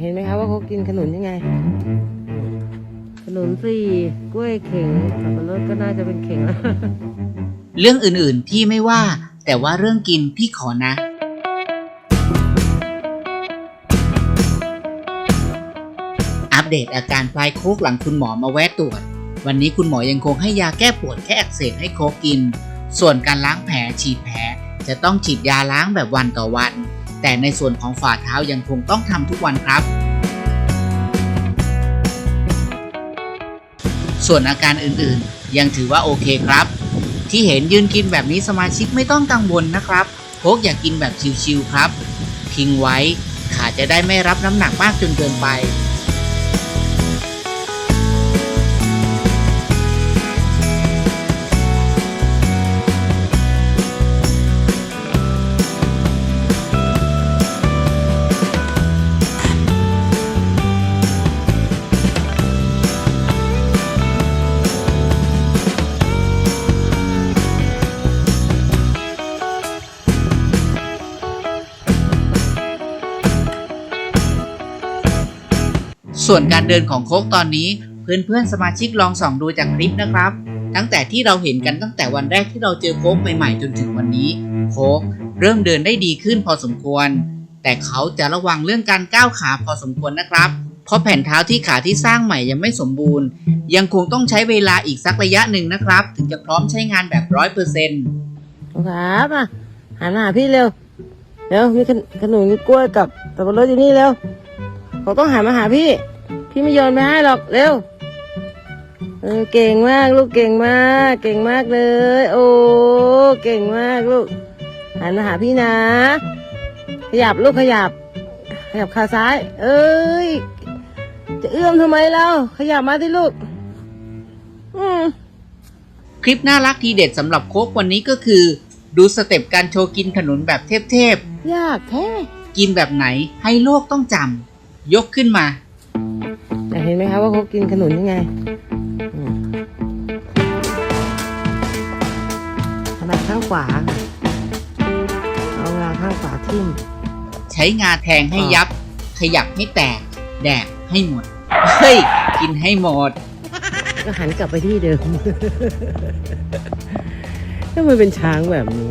เห็นไหมคะว่าเขากินขนุนยังไง ขนุนสี่กล้วยเข่งสับปะรดก็น่าจะเป็นเข่งแล้วเรื่องอื่นๆพี่ไม่ว่า แต่ว่าเรื่องกินพี่ขอนะ อัปเดตอาการพลายโคกหลังคุณหมอมาแวะตรวจ วันนี้คุณหมอยังคงให้ยาแก้ปวดแค่อักเสบให้โคกกิน ส่วนการล้างแผลฉีดแผลจะต้องฉีดยาล้างแบบวันต่อวัน แต่ในส่วนของฝ่าเท้ายังคงต้องทำทุกวันครับ ส่วนอาการอื่นๆ ยังถือว่าโอเคครับ ที่เห็นยืนกินแบบนี้สมาชิกไม่ต้องกังวลนะครับโคกอยากกินแบบชิวๆครับ ทิ้งไว้ขาจะได้ไม่รับน้ำหนักมากจนเกินไป ส่วนการเดินของโคกตอนนี้ เพื่อนๆสมาชิกลองส่องดูจากคลิปนะครับ ตั้งแต่ที่เราเห็นกันตั้งแต่วันแรกที่เราเจอโคกใหม่ๆจนถึงวันนี้โคกเริ่มเดินได้ดีขึ้นพอสมควร แต่เขาจะระวังเรื่องการก้าวขาพอสมควรนะครับ เพราะแผ่นเท้าที่ขาที่สร้างใหม่ยังไม่สมบูรณ์ ยังคงต้องใช้เวลาอีกสักระยะหนึ่งนะครับ ถึงจะพร้อมใช้งานแบบร้อยเปอร์เซ็นต์ครับอะหันมาหาพี่เร็วเร็วมีขนขนุนกล้วยกับสับปะรดอยู่นี่เร็วเขาต้องหันมาหาพี่ พี่ไม่โยนไปให้หรอกเร็วเออเก่งมากลูกเก่งมาก เก่งมากเลย โอ้เก่งมากลูกหันมาหาพี่นะ ขยับลูกขยับ ขยับขาซ้าย เอ้ย จะเอื้อมทำไมเราขยับมาที่ลูก อืมคลิปน่ารักทีเด็ดสำหรับโคกวันนี้ก็คือ ดูสเต็ปการโชว์กินขนุนแบบเทพยากแท้ๆกินแบบไหนให้โลกต้องจำยกขึ้นมาอยาก เห็นไหมคะว่าเขากินขนุนยังไงอืมขนาดข้างขวาค่ะเอางาข้างขวาทิ่ม ใช้งาแทงให้ยับ ขยับให้แตก แดกให้หมด เฮ้ย กินให้หมด ก็หันกลับไปที่เดิมทำไมเป็นช้างแบบนี้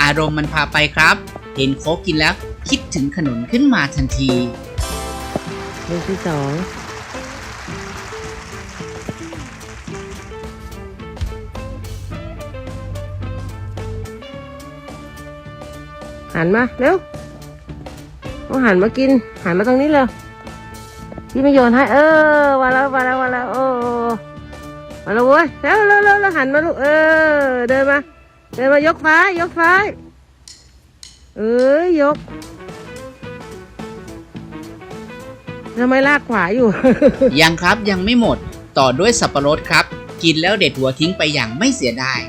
อารมณ์มันพาไปครับ เห็นโคกกินแล้วคิดถึงขนุนขึ้นมาทันที ลูกที่สองหันมาเร็วต้องหันมากิน หันมาตรงนี้เลยพี่ไม่โยนให้ เออมาแล้วมาแล้วมาแล้วโอ้มาแล้วเว้ยเร็วเร็วเร็วแล้วหันมาลูกเออ เดินมา เดินมายกซ้ายยกซ้าย เอ้ยยก ทำไมลากขวาอยู่ ยังครับยังไม่หมด ต่อด้วยสับปะรดครับ กินแล้วเด็ดหัวทิ้งไปอย่างไม่เสียดาย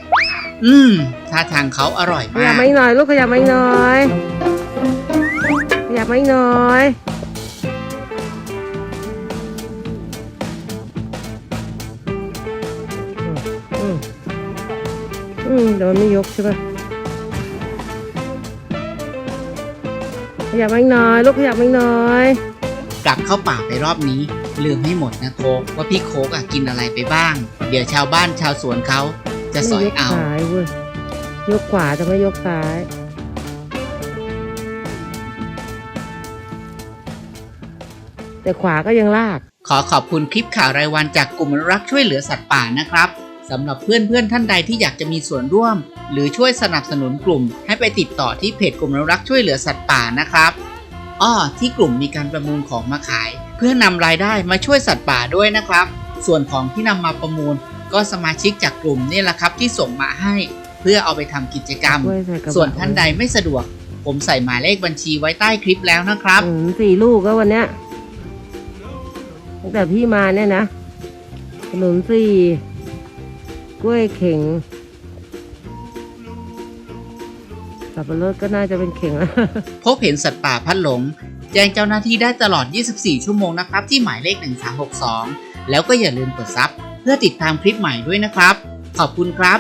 อืมท่าทางเขาอร่อยขยัมาบกมาอีกหน่อยลูกขยับมาอีกหน่อยขยับมาอีกหน่อย อืมอืมเดี๋ยวมันไม่ยกใช่ปะขยับมาอีกหน่อยลูกขยับมาอีกหน่อย กลับเข้าป่าไปรอบนี้ ลืมให้หมดนะโคกว่าพี่โคกอะกินอะไรไปบ้าง เดี๋ยวชาวบ้านชาวสวนเขาจะสอยไม่ยกเอาซ้ายเว้ยยกขวาแต่ไม่ยกซ้าย แต่ขวาก็ยังลาก ขอขอบคุณคลิปข่าวรายวันจากกลุ่มอนุรักษ์ช่วยเหลือสัตว์ป่านะครับสำหรับเพื่อนๆท่านใดที่อยากจะมีส่วนร่วม หรือช่วยสนับสนุนกลุ่ม ให้ไปติดต่อที่เพจกลุ่มอนุรักษ์ช่วยเหลือสัตว์ป่านะครับ อ้อที่กลุ่มมีการประมูลของมาขาย เพื่อนำรายได้มาช่วยสัตว์ป่าด้วยนะครับ ส่วนของที่นำมาประมูล ก็สมาชิกจากกลุ่มนี่แหละครับที่ส่งมาให้ เพื่อเอาไปทำกิจกรรมช่วยใส่กระบะส่วนท่านใดไม่สะดวก ผมใส่หมายเลขบัญชีไว้ใต้คลิปแล้วนะครับอืมสี่ลูกก็วันเนี้ยตั้งแต่พี่มาเนี่ยนะขนมสี่กล้วยเข่ง สับปะรดก็น่าจะเป็นเข่งแล้วพบเห็นสัตว์ป่าพัดหลง แจ้งเจ้าหน้าที่ได้ตลอด 24 ชั่วโมงนะครับ ที่หมายเลข 1362 แล้วก็อย่าลืมกดซับเพื่อติดตามคลิปใหม่ด้วยนะครับ ขอบคุณครับ